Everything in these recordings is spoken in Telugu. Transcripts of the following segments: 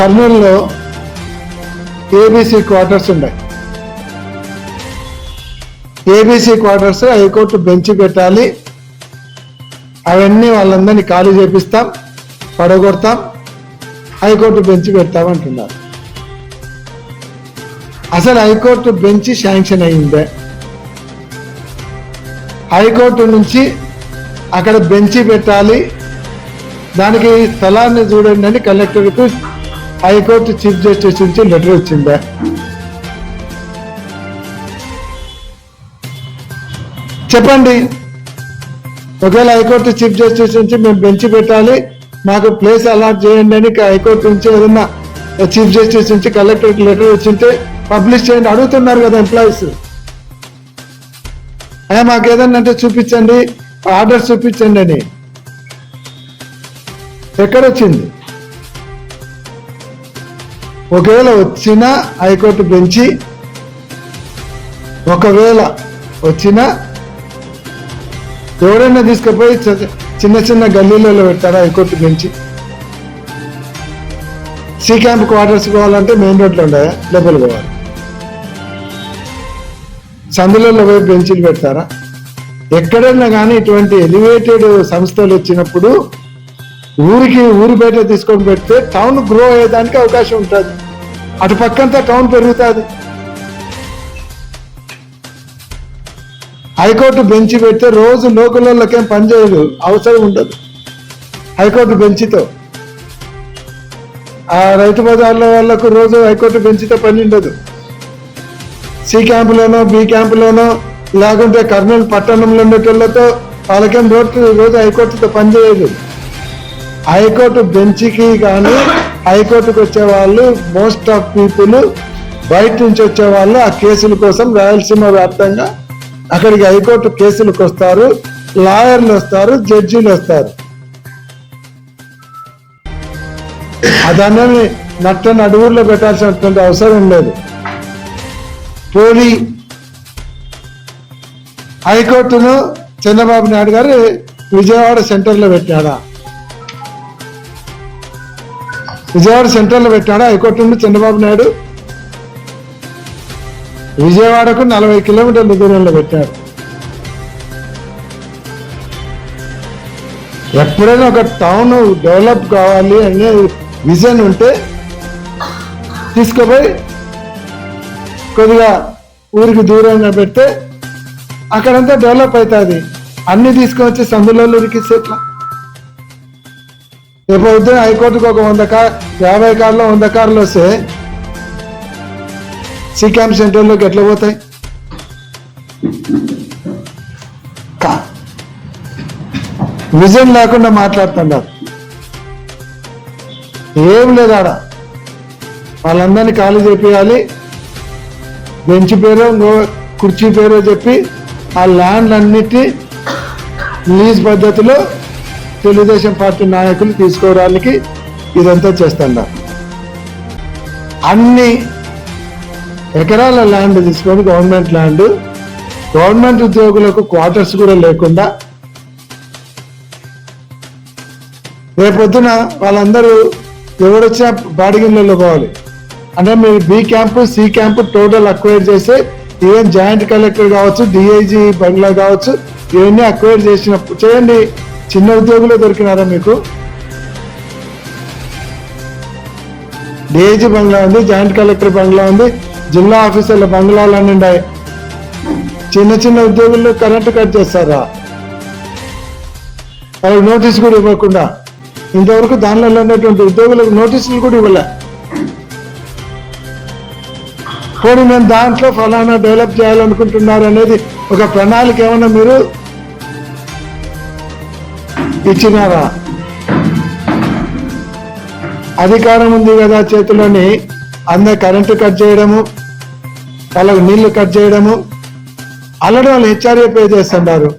కర్నూలులో ఏబీసీ క్వార్టర్స్ ఉన్నాయి. ABC quarters high court bench పెట్టాలి. అవన్నీ వాళ్ళందరినీ ఖాళీ చేపిస్తాం పడగొడతాం హైకోర్టు బెంచ్ పెడతాం అంటున్నారు. అసలు హైకోర్టు బెంచ్ శాంక్షన్ అయిందే? హైకోర్టు నుంచి అక్కడ బెంచి పెట్టాలి. దానికి స్థలాన్ని చూడండి అని కలెక్టర్కు హైకోర్టు చీఫ్ జస్టిస్ నుంచి లెటర్ వచ్చిందా? చెప్పండి. ఒకవేళ హైకోర్టు చీఫ్ జస్టిస్ నుంచి మేము బెంచ్ పెట్టాలి మాకు ప్లేస్ అలాట్ చేయండి అని హైకోర్టు నుంచి ఏదన్నా చీఫ్ జస్టిస్ నుంచి కలెక్టర్కి లెటర్ వచ్చింటే పబ్లిష్ చేయండి. అడుగుతున్నారు కదా ఎంప్లాయీస్. అయ్యా మాకు ఏదన్నా అంటే చూపించండి ఆర్డర్ చూపించండి అని. ఎక్కడొచ్చింది ఒకవేళ వచ్చినా హైకోర్టు బెంచి ఒకవేళ వచ్చినా ఎవరైనా తీసుకుపోయి చిన్న చిన్న గల్లీలలో పెట్టారా high court bench? C camp quarters పోవాలంటే మెయిన్ రోడ్లో ఉండయా? లోపల పోవాలి. సందులలో పోయి బెంచీలు పెడతారా? ఎక్కడైనా కానీ ఇటువంటి ఎలివేటెడ్ సంస్థలు వచ్చినప్పుడు ఊరికి ఊరి బయట తీసుకొని పెడితే టౌన్ గ్రో అయ్యేదానికి అవకాశం ఉంటుంది. అటు పక్కంతా టౌన్ పెరుగుతుంది. హైకోర్టు బెంచ్ పెడితే రోజు లోకలకేం పనిచేయదు అవసరం ఉండదు. హైకోర్టు బెంచ్తో. ఆ రైతు బజార్ల వాళ్ళకు రోజు హైకోర్టు బెంచ్తో పని ఉండదు. సి క్యాంపులోనో బి క్యాంపులోనో లేకుంటే కర్నూలు పట్టణంలో ఉండేటోళ్ళతో వాళ్ళకేం రోజు రోజు హైకోర్టుతో పనిచేయదు హైకోర్టు బెంచ్కి కానీ హైకోర్టుకు వచ్చే వాళ్ళు మోస్ట్ ఆఫ్ పీపుల్ బయట నుంచి వచ్చే వాళ్ళు ఆ కేసుల కోసం రాయలసీమ వ్యాప్తంగా అక్కడికి హైకోర్టు కేసులకు వస్తారు లాయర్లు వస్తారు జడ్జీలు వస్తారు. అదన్నీ నట్ట నడువుల్లో పెట్టాల్సినటువంటి అవసరం లేదు పోలీ హైకోర్టును చంద్రబాబు నాయుడు గారు విజయవాడ సెంటర్లో పెట్టాడా? విజయవాడ సెంటర్లో పెట్టాడు? హైకోర్టు నుండి చంద్రబాబు నాయుడు. విజయవాడకు నలభై కిలోమీటర్ల దూరంలో పెట్టాడు. ఎప్పుడైనా ఒక టౌన్ డెవలప్ కావాలి అనే విజన్ ఉంటే తీసుకుపోయి కొద్దిగా ఊరికి దూరంగా పెడితే అక్కడంతా డెవలప్ అవుతుంది. అన్నీ తీసుకొని సందులలో ఉరికిస్తే ఎట్లా? రేపు హైకోర్టుకు ఒక వంద కార్ యాభై కార్లు వంద కార్లు వస్తే సి సెంటర్లోకి ఎట్లా పోతాయి? విజన్ లేకుండా మాట్లాడుతున్నారు. ఏం లేదు ఆడ. వాళ్ళందరినీ ఖాళీ చేపియాలి. బెంచ్ పేరు ఇంకో కుర్చీ పేరు చెప్పి ఆ ల్యాండ్లన్నిటి లీజ్ పద్ధతిలో తెలుగుదేశం పార్టీ నాయకులు తీసుకోవడానికి ఇదంతా చేస్తున్నారు అన్ని ఎకరాల ల్యాండ్ తీసుకొని గవర్నమెంట్ ల్యాండ్ గవర్నమెంట్ ఉద్యోగులకు క్వార్టర్స్ కూడా లేకుండా రేపొద్దున వాళ్ళందరూ ఎవరొచ్చినా బాడిగిళ్ళలో పోవాలి. అంటే మీరు B camp C camp total acquire చేస్తే ఈవెన్ జాయింట్ కలెక్టర్ కావచ్చు డిఐజీ బంగ్లా కావచ్చు ఇవన్నీ అక్వైర్ చేసినప్పుడు చేయండి. చిన్న ఉద్యోగులే దొరికినారా మీకు? డిఐజీ బంగ్లా ఉంది జాయింట్ కలెక్టర్ బంగ్లా ఉంది జిల్లా ఆఫీసర్ల బంగ్లాలన్నీ ఉన్నాయి. చిన్న చిన్న ఉద్యోగుల్లో కరెంటు కట్ చేస్తారా? వాళ్ళకి నోటీస్ కూడా ఇవ్వకుండా. ఇంతవరకు దానిలో ఉన్నటువంటి ఉద్యోగులకు నోటీసులు కూడా ఇవ్వలే. పోనీ మేము దాంట్లో ఫలానా డెవలప్ చేయాలనుకుంటున్నారు అనేది ఒక ప్రణాళిక ఏమన్నా మీరు ఇచ్చినారా అధికారం ఉంది కదా చేతిలోని అందరు కరెంటు కట్ చేయడము వాళ్ళకు నీళ్ళు కట్ చేయడము. ఆల్రెడీ వాళ్ళు హెచ్ఆర్ఏ పే చేస్తున్నారు.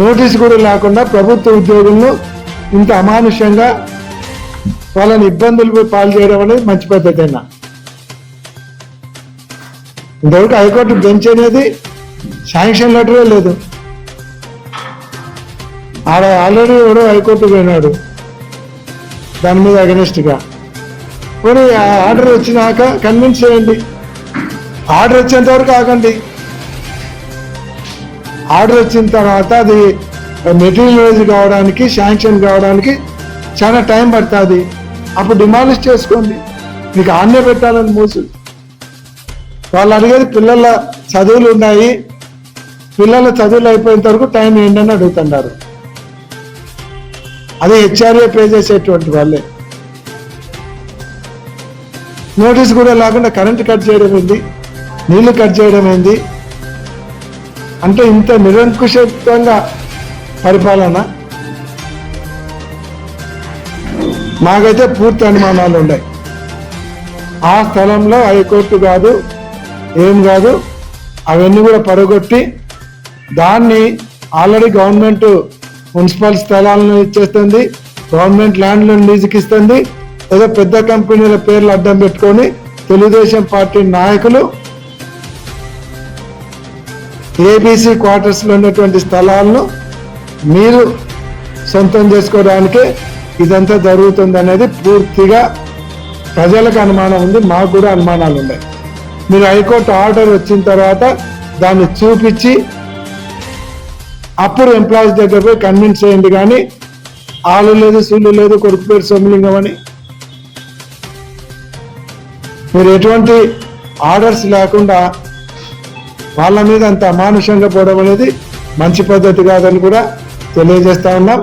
నోటీస్ కూడా లేకుండా ప్రభుత్వ ఉద్యోగులను ఇంత అమానుష్యంగా వాళ్ళని ఇబ్బందులు పాలు చేయడం అనేది మంచి పద్ధతి అయినా ఇంతవరకు హైకోర్టు బెంచ్ అనేది శాంక్షన్ లెటరే లేదు. ఆడ ఆల్రెడీ ఎవడో హైకోర్టు పోయినాడు. దాని మీద అగెనిస్ట్గా. పోనీ ఆ ఆర్డర్ వచ్చినాక కన్విన్స్ చేయండి. ఆర్డర్ వచ్చేంత వరకు ఆగండి. ఆర్డర్ వచ్చిన తర్వాత అది మెటీరియలైజ్ కావడానికి శాంక్షన్ కావడానికి చాలా టైం పడుతుంది. అప్పుడు డిమాలిష్ చేసుకోండి. మీకు ఆన్నే పెట్టాలని మోసు. వాళ్ళు అడిగేది పిల్లల చదువులు ఉన్నాయి. పిల్లల చదువులు అయిపోయేంత వరకు టైం ఏంటని అడుగుతున్నారు. అదే హెచ్ఆర్ఏ పే చేసేటువంటి వాళ్ళే. నోటీస్ కూడా లేకుండా కరెంట్ కట్ చేయడం ఏంది? నీళ్ళు కట్ చేయడం ఏంది? అంటే ఇంత నిరంకుశత్వంగా పరిపాలన? మాకైతే పూర్తి అనుమానాలు ఉన్నాయి. ఆ స్థలంలో హైకోర్టు కాదు ఏం కాదు అవన్నీ కూడా పడగొట్టి దాన్ని ఆల్రెడీ గవర్నమెంట్ మున్సిపల్ స్థలాలను ఇచ్చేస్తుంది. గవర్నమెంట్ ల్యాండ్లను లీజుకి ఇస్తుంది ఏదో పెద్ద కంపెనీల పేర్లు అడ్డం పెట్టుకొని తెలుగుదేశం పార్టీ నాయకులు ఏబీసీ క్వార్టర్స్లో ఉన్నటువంటి స్థలాలను మీరు సొంతం చేసుకోవడానికి ఇదంతా జరుగుతుంది అనేది పూర్తిగా ప్రజలకు అనుమానం ఉంది. మాకు కూడా అనుమానాలు ఉన్నాయి. మీరు హైకోర్టు ఆర్డర్ వచ్చిన తర్వాత దాన్ని చూపించి అప్పుడు ఎంప్లాయీస్ దగ్గర పోయి కన్విన్స్ చేయండి కానీ ఆలు లేదు సూళ్ళు లేదు కొడుకు పేరు సోమలింగం అని. మీరు ఎటువంటి ఆర్డర్స్ లేకుండా వాళ్ళ మీద అంత అమానుషంగా పోవడం అనేది మంచి పద్ధతి కాదని కూడా తెలియజేస్తా ఉన్నాం.